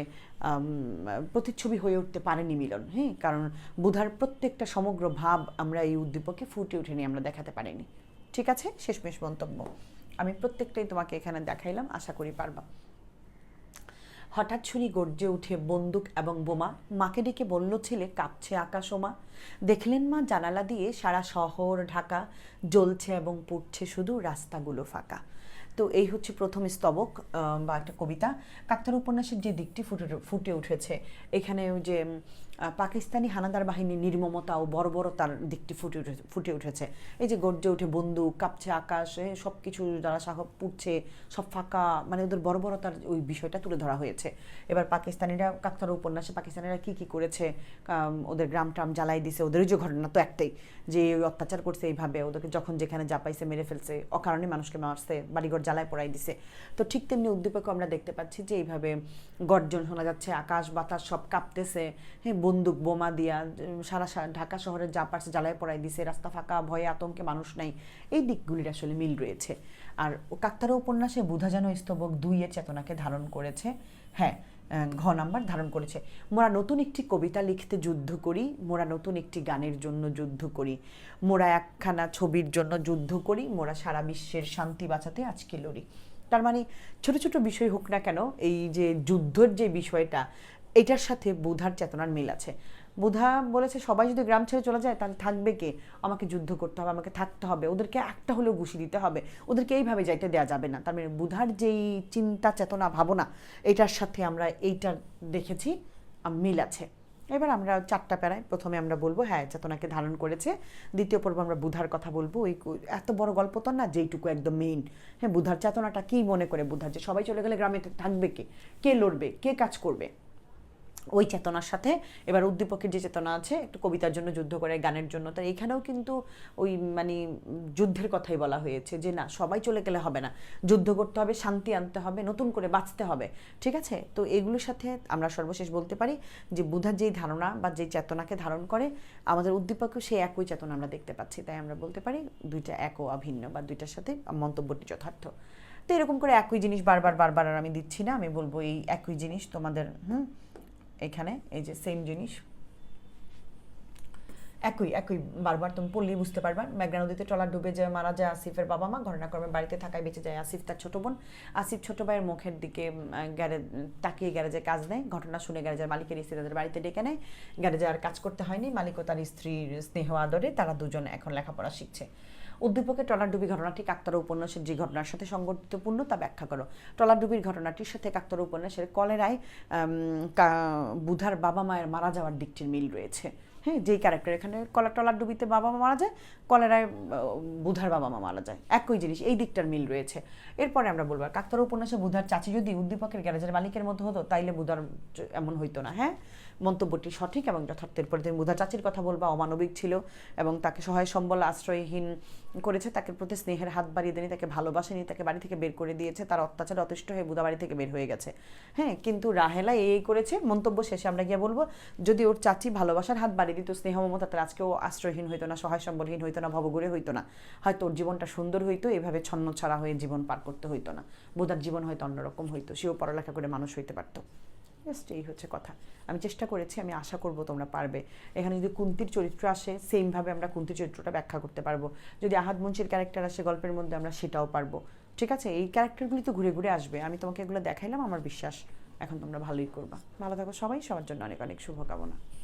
প্রতিচ্ছবি হয়ে উঠতে পারেনি মিলন। হ্যাঁ? কারণ বুধার প্রত্যেকটা সমগ্র ভাব আমরা এই উদ্দীপকে ফুটে ওঠেনি আমরা দেখাতে পারিনি। ঠিক আছে? শেষমেশ মন্তব্য। আমি প্রত্যেকটাই তোমাকে এখানে দেখাইলাম। আশা করি পারবা। হঠাৎ ছুরি গর্জে উঠে বন্দুক এবং বোমা। মাকে ডেকে বলল, ছেলে, কাঁপছে আকাশ ওমা দেখলেন মা, জানালা দিয়ে সারা শহর ঢাকা জ্বলছে এবং পড়ছে শুধু রাস্তাগুলো ফাঁকা। তো এই হচ্ছে প্রথম স্তবক বা একটা কবিতা। কাকতার উপন্যাসের যে দিকটি ফুটে ফুটে উঠেছে, এখানে যে পাকিস্তানি হানাদার বাহিনীর নির্মমতা ও বর্বরতার দিকটি ফুটে উঠে ফুটে উঠেছে। এই যে গর্জে উঠে বন্দুক, কাঁপছে আকাশ সব কিছু যারা সাহ পুড়ছে, সব ফাঁকা মানে ওদের বর্বরতার ওই বিষয়টা তুলে ধরা হয়েছে। এবার পাকিস্তানিরা কাকতার উপন্যাসে পাকিস্তানিরা কি কি করেছে ওদের গ্রাম ট্রাম জ্বালাই দিছে, ওদের যে ঘটনা তো একটাই, যে ওই অত্যাচার করছে এইভাবে, ওদেরকে যখন যেখানে যা পাইছে মেরে ফেলছে, অকারণে মানুষকে মারছে, বাড়িঘর জ্বালায় পড়াই দিছে। তো ঠিক তেমনি উদ্দীপকও আমরা দেখতে পাচ্ছি যে এইভাবে গর্জন শোনা যাচ্ছে, আকাশ, বাতাস সব কাঁপতেছে। হ্যাঁ বন্দুক, বোমা দিয়া সারা ঢাকা শহরের যা পারছে জ্বালায় পড়াই দিছে, রাস্তা ফাঁকা, ভয়ে আতঙ্কে মানুষ নাই। এই দিকগুলির আসলে মিল রয়েছে। আর কাকতারা উপন্যাসে বুধা যেন স্তবক দুইয়ের চেতনাকে ধারণ করেছে। হ্যাঁ ঘ নাম্বার ধারণ করেছে। মোরা নতুন একটি কবিতা লিখতে যুদ্ধ করি, মোরা নতুন একটি গানের জন্য যুদ্ধ করি। মোরা একখানা ছবির জন্য যুদ্ধ করি, মোরা সারা বিশ্বের শান্তি বাঁচাতে আজকে লড়ি। তার মানে ছোট ছোট বিষয় হোক না কেন, এই যে যুদ্ধের যে বিষয়টা এটার সাথে বুধার চেতনার মিল আছে। বুধা বলেছে, সবাই যদি গ্রাম ছেড়ে চলে যায়, তাহলে থাকবে কে? আমাকে যুদ্ধ করতে হবে, আমাকে থাকতে হবে, ওদেরকে একটা হলেও ঘুষি দিতে হবে, ওদেরকে এইভাবে যাইতে দেওয়া যাবে না। তার মানে বুধার যেই চিন্তা, চেতনা, ভাবনা, এটার সাথে আমরা এইটার দেখেছি মিল আছে। এবার আমরা চারটা প্যারায়, প্রথমে আমরা বলব হ্যাঁ চেতনাকে ধারণ করেছে। দ্বিতীয় পর্ব আমরা বুধার কথা বলব। ওই এত বড় গল্প তো না, যেইটুকু একদম মেইন হ্যাঁ বুধার চেতনাটা কি মনে করে বুধার যে, সবাই চলে গেলে গ্রামে থাকবে কে? কে লড়বে? কে কাজ করবে? ওই চেতনার সাথে। এবার উদ্দীপকের যে চেতনা আছে, একটু কবিতার জন্য যুদ্ধ করে, গানের জন্য। তো এখানেও কিন্তু ওই মানে যুদ্ধের কথাই বলা হয়েছে যে, না, সবাই চলে গেলে হবে না। যুদ্ধ করতে হবে, শান্তি আনতে হবে, নতুন করে বাঁচতে হবে। ঠিক আছে? তো এগুলোর সাথে আমরা সর্বশেষ বলতে পারি যে বুধার যেই ধারণা বা যেই চেতনাকে ধারণ করে, আমাদের উদ্দীপকেও সেই একই চেতনা আমরা দেখতে পাচ্ছি। তাই আমরা বলতে পারি দুইটা এক ও অভিন্ন বা দুইটার সাথে মন্তব্যটি যথার্থ। তো এরকম করে একই জিনিস বারবার বারবার আর আমি দিচ্ছি না। আমি বলব এই একই জিনিস তোমাদের, হুম? এখানে, এই যে সেম জিনিস। একই একই, বারবার তুমি পড়লেই বুঝতে পারবা। মেঘনা নদীতে ট্রলার ডুবে যায়, মারা যায় আসিফের বাবা মা। ঘটনাক্রমে বাড়িতে থাকায় বেঁচে যায় আসিফ, তার ছোট বোন। আসিফ ছোট ভাইয়ের মুখের দিকে গ্যারেজ, তাকিয়ে গ্যারেজে কাজ নেয়। ঘটনা শুনে গ্যারেজের মালিকের স্ত্রী তাদের বাড়িতে ডেকে নেয়। গ্যারেজে আর কাজ করতে হয়নি। মালিক ও তার স্ত্রীর স্নেহ আদরে তারা দুজন এখন লেখাপড়া শিখছে। উদ্দীপকের ট্রলারডুবি ঘটনাটি কাকতারা উপন্যাসের যে ঘটনার সাথে সংগঠিতপূর্ণ তা ব্যাখ্যা করো। ট্রলারডুবির ঘটনাটির সাথে কাকতারা উপন্যাসের কলেরায় বুধার বাবা মায়ের মারা যাওয়ার দিকটির মিল রয়েছে। হ্যাঁ যেই ক্যারেক্টার এখানে কলা, টলার ডুবিতে বাবা মা মারা যায়, কলেরায় বুধার বাবা মা মারা যায়। একই জিনিস, এই দিকটার মিল রয়েছে। এরপরে আমরা বলব কাকতার উপন্যাসে বুধার চাচি যদি উদ্দীপকের গ্যারেজের মালিকের মতো হতো, তাইলে বুধার এমন হইতো না হ্যাঁ? মন্তব্যটি সঠিক এবং যথার্থের পরে তুমি বুধা চাচির কথা বলবা, অমানবিক ছিল এবং তাকে সহায় সম্বল আশ্রয়হীন করেছে। তাকে প্রতি স্নেহের হাত বাড়িয়ে দেয়নি, তাকে ভালোবাসেনি, তাকে বাড়ি থেকে বের করে দিয়েছে। তার অত্যাচার অতিষ্ঠ হয়ে বুধা বাড়ি থেকে বের হয়ে গেছে। হ্যাঁ কিন্তু রাহেলা এই করেছে, মন্তব্য শেষে আমরা গিয়ে বলব, যদি ওর চাচি ভালোবাসার হাত বাড়িয়ে দিত, স্নেহ মমতা তার আজকেও আশ্রয়হীন হইতো না, সহায় সম্বলহীন হইতো না, ভবঘুরে হইতো না। হয়তো ওর জীবনটা সুন্দর হইতো, এভাবে ছন্ন ছাড়া হয়ে জীবন পার করতে হইতো না। বুধার জীবন হয়তো অন্যরকম হইতো, সেও পড়ালেখা করে মানুষ হইতে পারতো। জাস্ট এই হচ্ছে কথা। আমি চেষ্টা করেছি, আমি আশা করব তোমরা পারবে। এখানে যদি কুন্তির চরিত্র আসে সেমভাবে আমরা কুন্তির চরিত্রটা ব্যাখ্যা করতে পারব। যদি আহাদ মুন্সির ক্যারেক্টার আসে গল্পের মধ্যে, আমরা সেটাও পারব। ঠিক আছে? এই ক্যারেক্টারগুলি তো ঘুরে ঘুরে আসবে। আমি তোমাকে এগুলো দেখাইলাম, আমার বিশ্বাস। এখন তোমরা ভালোই করবা। ভালো থাকো সবাই। সবার জন্য অনেক অনেক শুভকামনা।